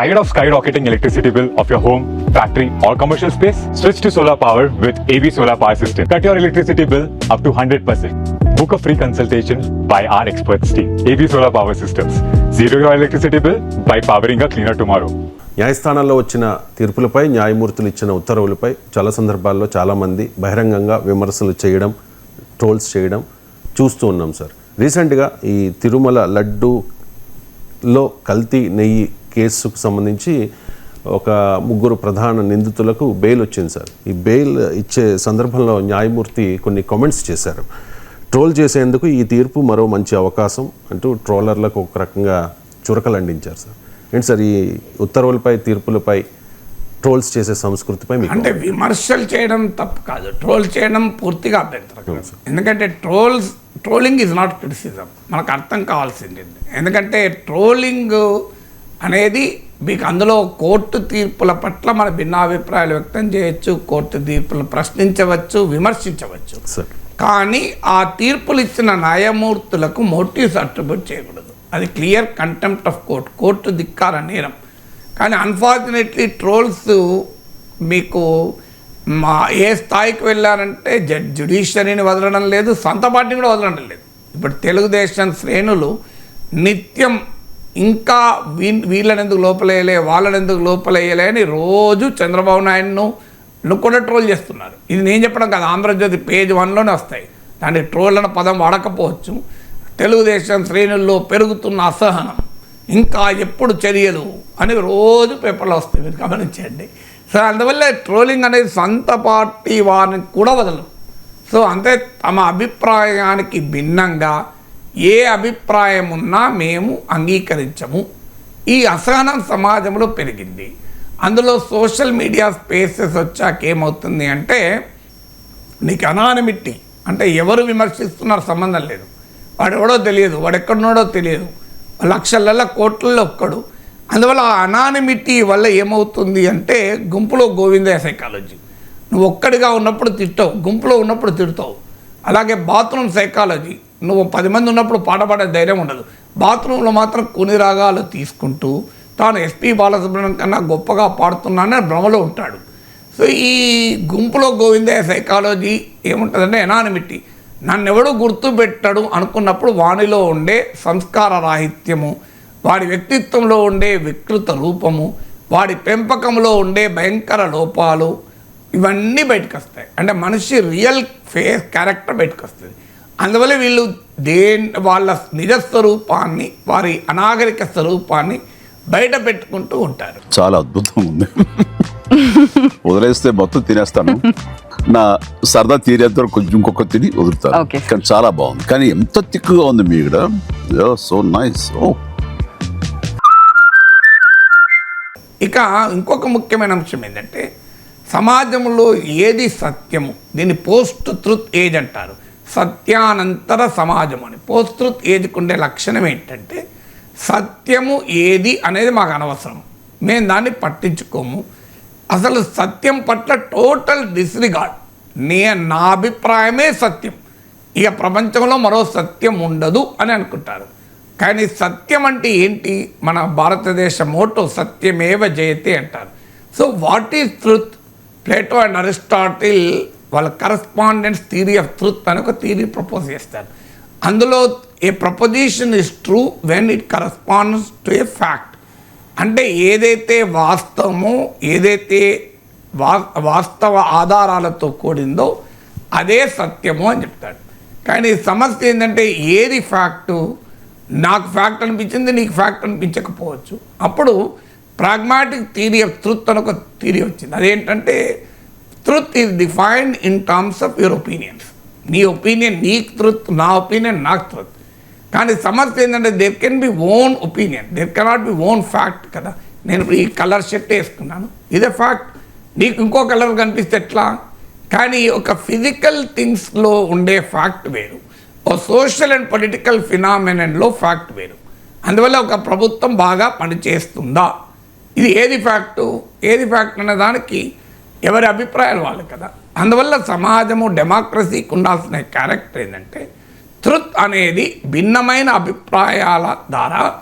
Tired of skyrocketing electricity bill of your home, factory, or commercial space? Switch to solar power with AB Solar Power System. Cut your electricity bill up to 100%. Book a free consultation by our experts team. AB Solar Power Systems. Zero your electricity bill by powering a cleaner tomorrow. న్యాయస్థానాల్లో వచ్చిన తీర్పులపై న్యాయమూర్తులు ఇచ్చిన ఉత్తర్వులపై చాలా సందర్భాల్లో చాలామంది బహిరంగంగా విమర్శలు చేయడం ట్రోల్స్ చేయడం చూస్తూ ఉన్నాం సార్ రీసెంట్గా ఈ తిరుమల లడ్డూలో కల్తీ నెయ్యి కేసుకు సంబంధించి ఒక ముగ్గురు ప్రధాన నిందితులకు బెయిల్ వచ్చింది సార్. ఈ బెయిల్ ఇచ్చే సందర్భంలో న్యాయమూర్తి కొన్ని కామెంట్స్ చేశారు. ట్రోల్ చేసేందుకు ఈ తీర్పు మరో మంచి అవకాశం అంటూ ట్రోలర్లకు ఒక రకంగా చురకలండించారు సార్. ఏంటి సార్ ఈ ఉత్తర్వులపై తీర్పులపై ట్రోల్స్ చేసే సంస్కృతిపై అంటే విమర్శలు చేయడం తప్పు కాదు. ట్రోల్ చేయడం పూర్తిగా అభ్యంతరం ఎందుకంటే trolls trolling is not criticism మనకు అర్థం కావాల్సింది ఎందుకంటే ట్రోలింగ్ అనేది మీకు అందులో కోర్టు తీర్పుల పట్ల మన భిన్నాభిప్రాయాలు వ్యక్తం చేయొచ్చు కోర్టు తీర్పులు ప్రశ్నించవచ్చు విమర్శించవచ్చు. కానీ ఆ తీర్పులు ఇచ్చిన న్యాయమూర్తులకు మోటివ్స్ అట్రిబ్యూట్ చేయకూడదు. అది clear contempt of court court ధిక్కార నేరం. కానీ అన్ఫార్చునేట్లీ ట్రోల్స్ మీకు మా ఏ స్థాయికి వెళ్ళారంటే జడ్ జ్యుడిషియరీని వదలడం లేదు సొంత పార్టీని కూడా వదలడం లేదు. ఇప్పుడు తెలుగుదేశం శ్రేణులు నిత్యం ఇంకా వీ వీళ్ళని ఎందుకు లోపలేయలే వాళ్ళని ఎందుకు లోపలేయలే అని రోజు చంద్రబాబు నాయుడును నువ్వు కూడా ట్రోల్ చేస్తున్నారు. ఇది నేను చెప్పడం కాదు ఆంధ్రజ్యోతి పేజ్ వన్లోనే వస్తాయి. దాని ట్రోల్ అన్న పదం వాడకపోవచ్చు. తెలుగుదేశం శ్రేణుల్లో పెరుగుతున్న అసహనం ఇంకా ఎప్పుడు చర్యలు అని రోజు పేపర్లో వస్తాయి. మీరు గమనించండి. సో అందువల్ల ట్రోలింగ్ అనేది సొంత పార్టీ వారిని కూడా వదలరు. సో అంతే తమ అభిప్రాయానికి భిన్నంగా ఏ అభిప్రాయం ఉన్నా మేము అంగీకరించము. ఈ అసహనం సమాజంలో పెరిగింది. అందులో సోషల్ మీడియా స్పేసెస్ వచ్చాక ఏమవుతుంది అంటే నీకు అనానిమిట్టి అంటే ఎవరు విమర్శిస్తున్నారు సంబంధం లేదు. వాడు ఎవడో తెలియదు వాడు ఎక్కడున్నాడో తెలియదు. లక్షలలో కోట్లలో ఒక్కడు. అందువల్ల ఆ అనానిమిటీ వల్ల ఏమవుతుంది అంటే గుంపులో గోవిందయ సైకాలజీ నువ్వు ఒక్కడిగా ఉన్నప్పుడు తిట్టవు గుంపులో ఉన్నప్పుడు తిడతావు. అలాగే బాత్రూమ్ సైకాలజీ. నువ్వు పది మంది ఉన్నప్పుడు పాట పాడే ధైర్యం ఉండదు. బాత్రూంలో మాత్రం కొన్ని రాగాలు తీసుకుంటూ తాను ఎస్పి బాలసుబ్రహ్మణ్యం కన్నా గొప్పగా పాడుతున్నానని భ్రమలో ఉంటాడు. సో ఈ గుంపులో గోవిందయ్య సైకాలజీ ఏముంటుందంటే ఎనానిమిటీ. నన్నెవడు గుర్తుపెట్టడు అనుకున్నప్పుడు వానిలో ఉండే సంస్కార రాహిత్యము వాడి వ్యక్తిత్వంలో ఉండే వికృత రూపము వాడి పెంపకంలో ఉండే భయంకర లోపాలు ఇవన్నీ బయటకు వస్తాయి అంటే మనిషి రియల్ ఫేస్ క్యారెక్టర్ బయటకు వస్తుంది అందువల్ల వీళ్ళు దే వాళ్ళ నిజ స్వరూపాన్ని వారి అనాగరిక స్వరూపాన్ని బయట పెట్టుకుంటూ ఉంటారు. చాలా అద్భుతంగా ఉంది. వదిలేస్తే మొత్తం తినేస్తాను. నా సరదా తీరేంత కొంచెం ఇంకొక తిని వదులుతాను. కానీ చాలా బాగుంది. కానీ ఎంత తిక్కుగా ఉంది మీ ఇక్కడ? So nice. ఓ. ఇక ఇంకొక ముఖ్యమైన అంశం ఏంటంటే సమాజంలో ఏది సత్యము? దీన్ని పోస్ట్ ట్రుత్ ఏజ్ అంటారు. సత్యానంతర సమాజం అని పోస్తృత్ ట్రుత్ ఏజ్కి ఉండే లక్షణం ఏంటంటే సత్యము ఏది అనేది మాకు అనవసరం. మేము దాన్ని పట్టించుకోము. అసలు సత్యం పట్ల టోటల్ డిస్రిగార్డ్. నే నా అభిప్రాయమే సత్యం. ఇక ప్రపంచంలో మరో సత్యం ఉండదు అని అనుకుంటారు. కానీ సత్యం అంటే ఏంటి? మన భారతదేశ మోటో సత్యమేవ జయతే అంటారు. So what is truth? Plato and Aristotle వాళ్ళ కరస్పాండెన్స్ థీరీ ఆఫ్ ట్రూత్ అని ఒక థీరీ ప్రపోజ్ చేస్తారు. అందులో a proposition is true when it corresponds to a fact అంటే ఏదైతే వాస్తవమో ఏదైతే వా వాస్తవ ఆధారాలతో కూడిందో అదే సత్యము అని చెప్తాడు. కానీ సమస్య ఏంటంటే ఏది ఫ్యాక్టు నాకు ఫ్యాక్ట్ అనిపించింది నీకు ఫ్యాక్ట్ అనిపించకపోవచ్చు. అప్పుడు ప్రాగ్మాటిక్ థీరీ ఆఫ్ ట్రుత్ అని ఒక థీరీ వచ్చింది. అదేంటంటే truth is defined in terms of your opinions నీ ఒపీనియన్ నీకు ట్రుత్ నా ఒపీనియన్ నాకు ట్రుత్ కానీ సమస్య ఏంటంటే there can be own opinion there cannot be own fact కదా. నేను ఇప్పుడు ఈ కలర్ షర్ట్ వేసుకున్నాను. ఇదే ఫ్యాక్ట్ నీకు ఇంకో కలర్ కనిపిస్తే ఎట్లా? కానీ ఒక ఫిజికల్ థింగ్స్లో ఉండే ఫ్యాక్ట్ వేరు. ఓ సోషల్ అండ్ పొలిటికల్ ఫినామినన్లో ఫ్యాక్ట్ వేరు. అందువల్ల ఒక ప్రభుత్వం బాగా పనిచేస్తుందా? ఇది ఏది ఫ్యాక్టు ఏది ఫ్యాక్ట్ అనే దానికి ఎవరి అభిప్రాయాలు వాళ్ళు కదా. అందువల్ల సమాజము డెమోక్రసీకి ఉండాల్సిన క్యారెక్టర్ ఏంటంటే ట్రుత్ అనేది భిన్నమైన అభిప్రాయాల ద్వారా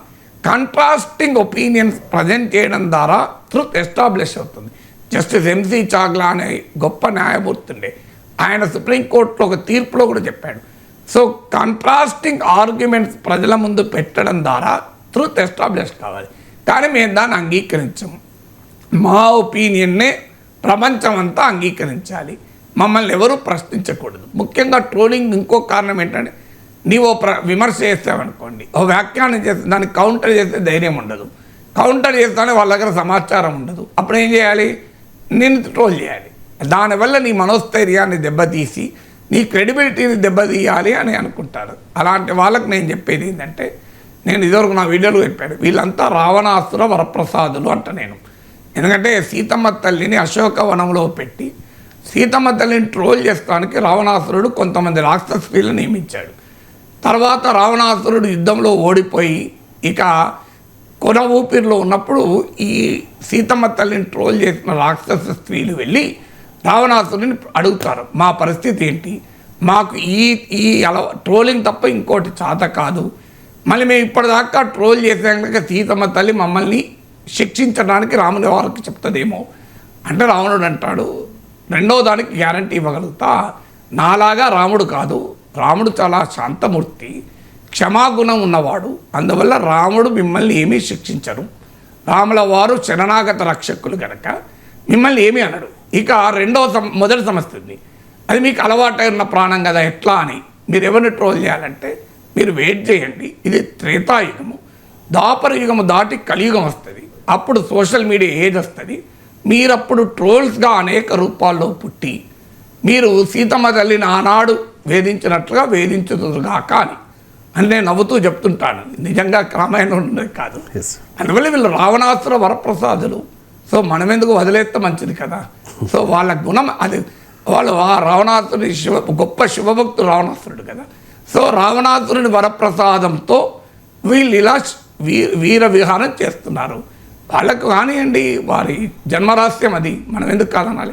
కంట్రాస్టింగ్ ఒపీనియన్స్ ప్రజెంట్ చేయడం ద్వారా ట్రుత్ ఎస్టాబ్లిష్ అవుతుంది. జస్టిస్ ఎంసీ చాగ్లా అనే గొప్ప న్యాయమూర్తి ఉండే. ఆయన సుప్రీంకోర్టులో ఒక తీర్పులో కూడా చెప్పాడు. సో కంట్రాస్టింగ్ ఆర్గ్యుమెంట్స్ ప్రజల ముందు పెట్టడం ద్వారా ట్రూత్ ఎస్టాబ్లిష్ కావాలి. కానీ మేము దాన్ని అంగీకరించము. మా ఒపీనియన్నే ప్రపంచం అంతా అంగీకరించాలి. మమ్మల్ని ఎవరూ ప్రశ్నించకూడదు. ముఖ్యంగా ట్రోలింగ్ ఇంకో కారణం ఏంటంటే నీవు ప్ర విమర్శ చేస్తావనుకోండి ఓ వ్యాఖ్యానం చేస్తే దానికి కౌంటర్ చేస్తే ధైర్యం ఉండదు. కౌంటర్ చేస్తానే వాళ్ళ దగ్గర సమాచారం ఉండదు. అప్పుడు ఏం చేయాలి? నేను ట్రోల్ చేయాలి. దానివల్ల నీ మనోస్థైర్యాన్ని దెబ్బతీసి నీ క్రెడిబిలిటీని దెబ్బతీయాలి అని అనుకుంటారు. అలాంటి వాళ్ళకి నేను చెప్పేది ఏంటంటే నేను ఇదివరకు నా వీడియోలో చెప్పాను. వీళ్ళంతా రావణాసుర వరప్రసాదులు అంట నేను. ఎందుకంటే సీతమ్మ తల్లిని అశోకవనంలో పెట్టి సీతమ్మ తల్లిని ట్రోల్ చేసుకోవడానికి రావణాసురుడు కొంతమంది రాక్షసులను నియమించాడు. తర్వాత రావణాసురుడు యుద్ధంలో ఓడిపోయి ఇక కొన ఊపిరిలో ఉన్నప్పుడు ఈ సీతమ్మ తల్లిని ట్రోల్ చేసిన రాక్షస స్త్రీలు వెళ్ళి రావణాసురుని అడుగుతారు మా పరిస్థితి ఏంటి? మాకు ఈ ఈ అలవ ట్రోలింగ్ తప్ప ఇంకోటి చాత కాదు. మళ్ళీ మేము ఇప్పటిదాకా ట్రోల్ చేసాక సీతమ్మ తల్లి మమ్మల్ని శిక్షించడానికి రాముని వారికి చెప్తుందేమో. అంటే రావణుడు అంటాడు రెండో దానికి గ్యారంటీ ఇవ్వగలుగుతా? నాలాగా రాముడు కాదు. రాముడు చాలా శాంతమూర్తి క్షమాగుణం ఉన్నవాడు. అందువల్ల రాముడు మిమ్మల్ని ఏమీ శిక్షించరు. రాముల వారు శరణాగత రక్షకులు గనక మిమ్మల్ని ఏమీ అనడు ఇక రెండవ సమ మొదటి సమస్య ఉంది అది మీకు అలవాటై ఉన్న ప్రాణం కదా ఎట్లా అని. మీరు ఎవరిని ట్రోల్ చేయాలంటే మీరు వెయిట్ చేయండి. ఇది త్రేతాయుగము. దాపర యుగము దాటి కలియుగం వస్తుంది. అప్పుడు సోషల్ మీడియా ఏజ్ వస్తుంది మీరప్పుడు ట్రోల్స్గా అనేక రూపాల్లో పుట్టి మీరు సీతమ్మ తల్లిని ఆనాడు వేధించినట్లుగా వేధించుదురుగా కానీ అని నేను నవ్వుతూ చెప్తుంటాను. నిజంగా రామాయణం ఉండేది కాదు. అందువల్ల వీళ్ళు రావణాసుర వరప్రసాదులు. సో మనం ఎందుకు వదిలేస్తే మంచిది కదా? సో వాళ్ళ గుణం అది. వాళ్ళు ఆ రావణాసురుడి శివ గొప్ప శివభక్తుడు రావణాసురుడు కదా? సో రావణాసురుని వరప్రసాదంతో వీళ్ళు ఇలా వీ వీర విహారం చేస్తున్నారు. వాళ్ళకు కానివ్వండి వారి జన్మరహస్యం అది. మనం ఎందుకు కాదనాలి?